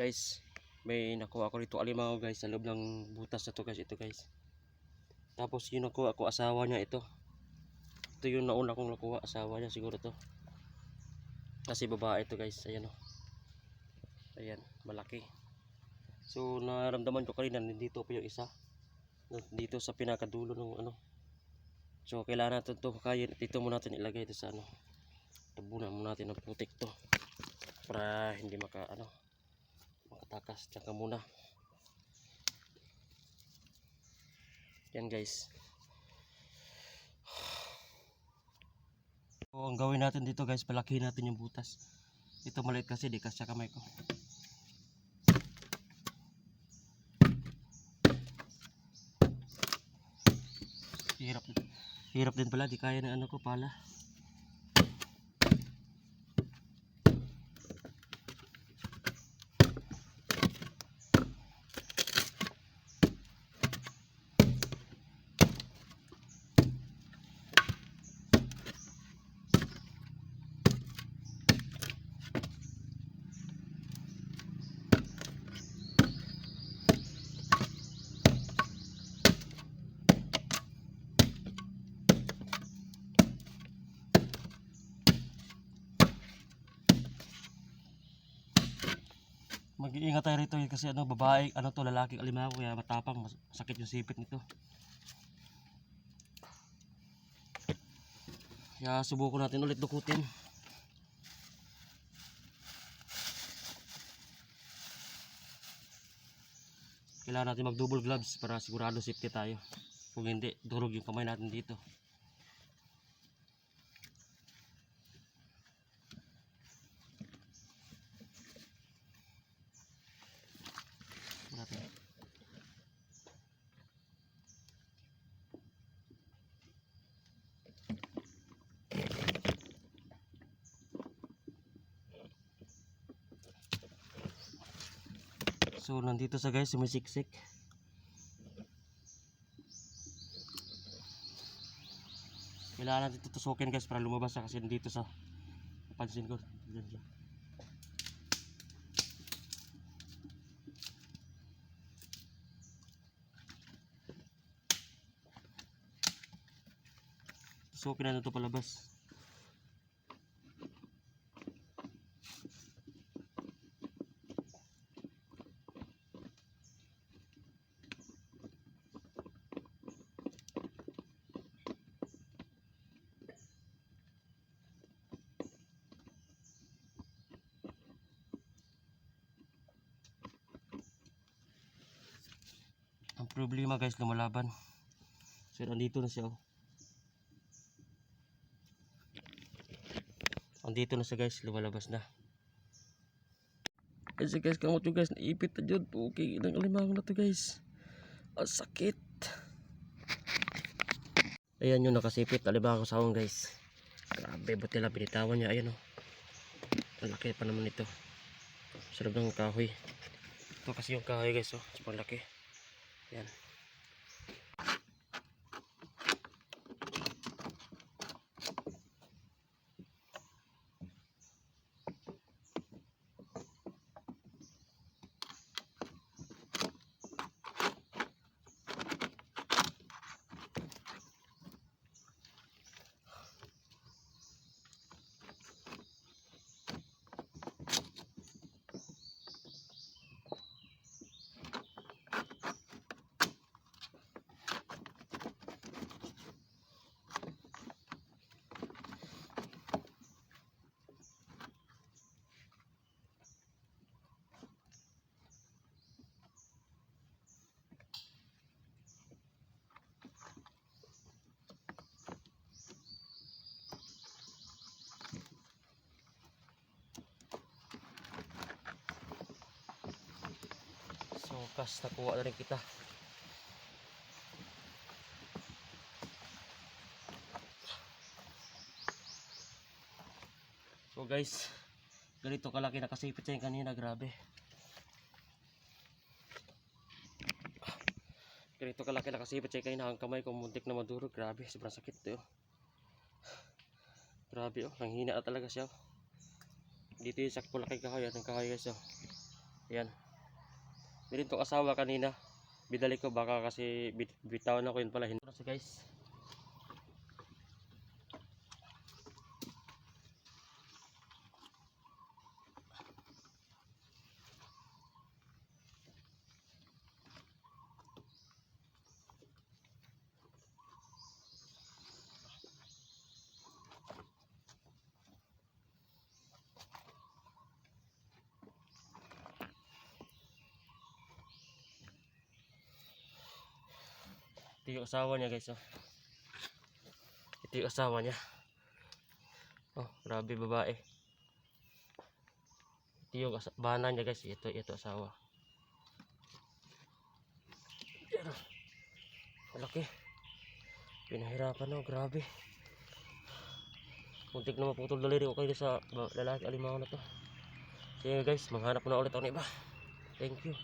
guys. May nakuha ako dito alimango guys sa loob ng butas na to guys ito guys. Tapos yung nakuha ko asawa niya ito. Ito yung nauna kong nakuha asawa niya siguro to. Kasi babae ito guys ayan o. Ayan malaki. So naramdaman ko kanina nandito po yung isa. Dito sa pinakadulo ng ano. So kailangan natin to kaya dito muna natin ilagay ito sa ano. Tabunan muna natin ng putik to. Para hindi maka ano makatakas tsaka muna. Yan guys. So ang gawin natin dito guys palakihin natin yung butas. Ito maliit kasi di kasya kamay ko. Hirap hirap din pala di kaya ng ano ko pala Mag-iingat tayo rito kasi ano babae, ano to lalaking alimango kaya matapang, masakit yung sipit nito. Kaya subukan natin ulit dukutin. Kailangan natin mag double gloves para sigurado safety tayo. Kung hindi, durog yung kamay natin dito. So nandito sa guys sumisiksik. Kailangan natin tutusukin guys para lumabas siya kasi nandito sa pansin ko. Diyan siya. Tusukin na ito palabas. Ang problema guys lumalaban. So nandito na siya oh. Andito na siya guys, lumalabas na. Kasi guys, kamot yung guys, naipit na dyan. Okay, ilang alimango na to guys. Ang sakit. Ayan yung nakasipit, alimango sa akong guys. Grabe, buti lang binitawan niya. Ayan oh. Ang laki pa naman ito. Sarap ng kahoy. Ito kasi yung kahoy guys oh. Sobrang laki. Yan. So, kas nakuha na rin kita. So guys, ganito kalaki nakasipit siya yung kanina, grabe. Ganito kalaki nakasipit siya yung kanina, ang kamay ko muntik na madurog, grabe, sobrang sakit to. Grabe oh, nanghina na talaga siya. oh. Dito yung sakpo laki kahoy, at ang kahoy guys oh. Yan. Meron tong asawa kanina. Bidali ko baka kasi bit bitawan ako yun pala. Hindi siya guys. Ito yung asawa niya guys. Oh. Ito yung asawa niya. Oh, grabe babae. Ito yung bana niya guys. Ito, ito asawa. Malaki. Pinahirapan oh, grabe. Muntik na maputol daliri ko kayo sa lalaki alimango na to. Sige guys, maghanap na ulit ako ng iba. Thank you.